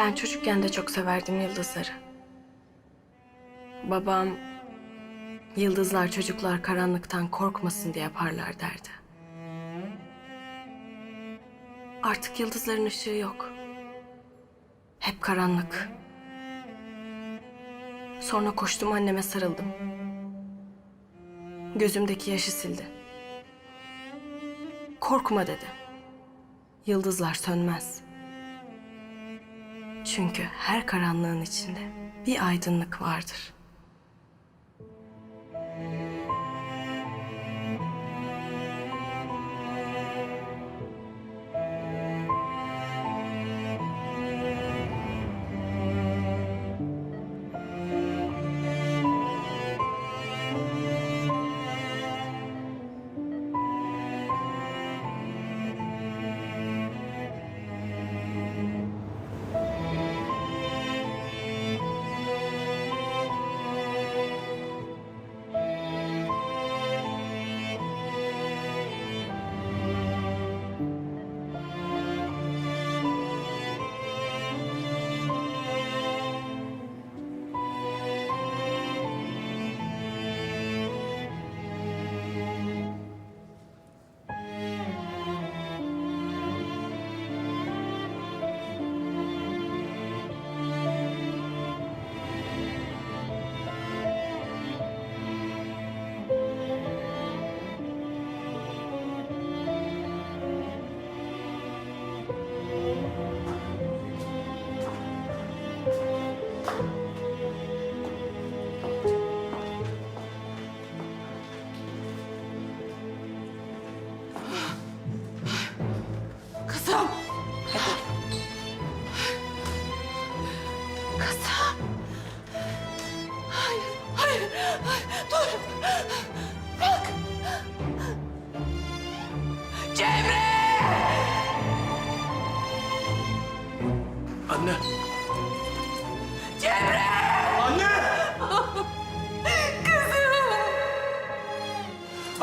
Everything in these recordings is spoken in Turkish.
Ben çocukken de çok severdim yıldızları. Babam yıldızlar çocuklar karanlıktan korkmasın diye parlar derdi. Artık yıldızların ışığı yok. Hep karanlık. Sonra koştum anneme sarıldım. Gözümdeki yaşı sildi. Korkma dedi. Yıldızlar sönmez. Çünkü her karanlığın içinde bir aydınlık vardır.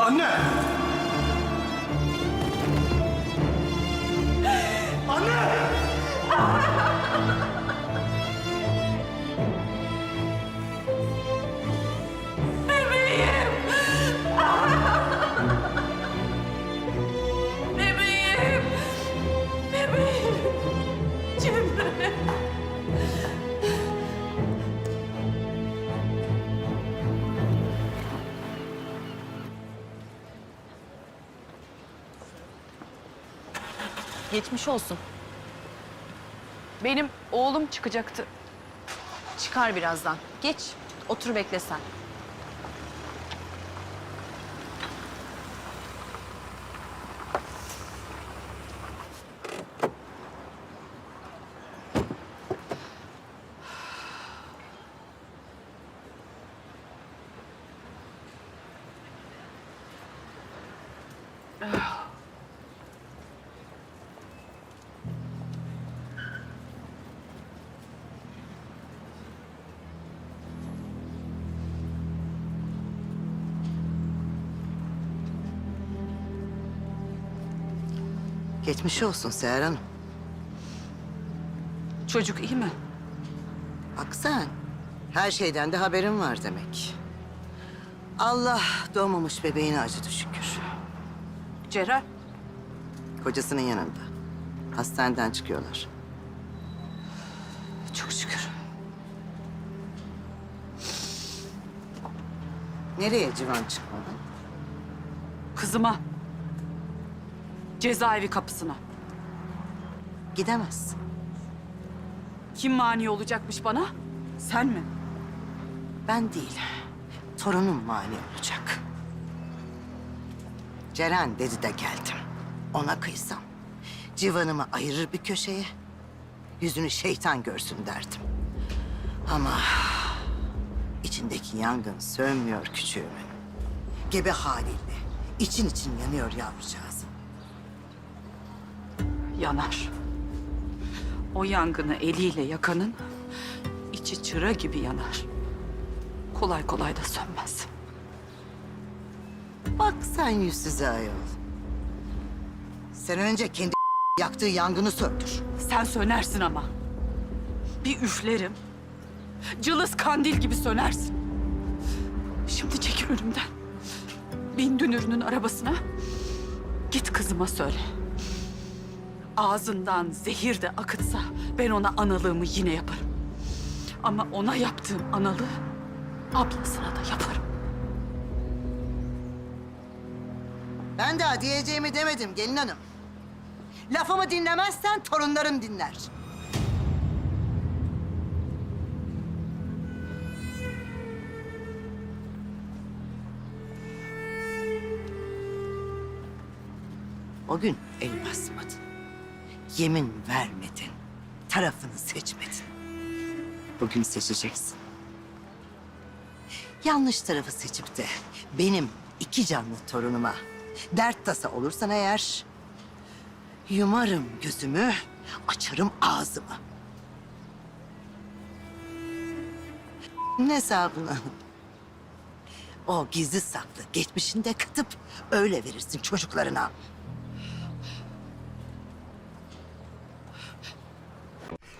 அண்ணன் Geçmiş olsun. Benim oğlum çıkacaktı. Çıkar birazdan. Geç, otur bekle sen. Geçmiş olsun Seher Hanım. Çocuk iyi mi? Bak sen, her şeyden de haberin var demek. Allah doğmamış bebeğine acıdı şükür. Ceren, Kocasının yanında. Hastaneden çıkıyorlar. çok şükür. Nereye civan çıkmadı? Kızıma. Cezaevi kapısına. Gidemez. Kim mani olacakmış bana? Sen mi? Ben değil, torunum mani olacak. Ceren dedi de geldim. Ona kıysam, civanımı ayırır bir köşeye, yüzünü şeytan görsün derdim. Ama içindeki yangın sönmüyor küçüğümün. Gebe haliyle için için yanıyor yavrucağız. Yanar. O yangını eliyle yakanın içi çıra gibi yanar. Kolay kolay da sönmez. Bak sen yüzsüze ayol. Sen önce kendi yaktığı yangını söndür. Sen sönersin ama. Bir üflerim. Cılız kandil gibi sönersin. Şimdi çekil önümden. Bin dünürünün arabasına. Git kızıma söyle. Ağzından zehir de akıtsa ben ona analığımı yine yaparım. Ama ona yaptığım analığı ablasına da yaparım. Ben daha diyeceğimi demedim gelin hanım. Lafımı dinlemezsen torunlarım dinler. O gün el basmadın. Yemin vermedin. Tarafını seçmedin. Bugün seçeceksin. Yanlış tarafı seçip de benim iki canlı torunuma dert tasa olursan eğer... ...yumarım gözümü, açarım ağzımı. Ne hesabını? O gizli saklı geçmişinde katıp öyle verirsin çocuklarına.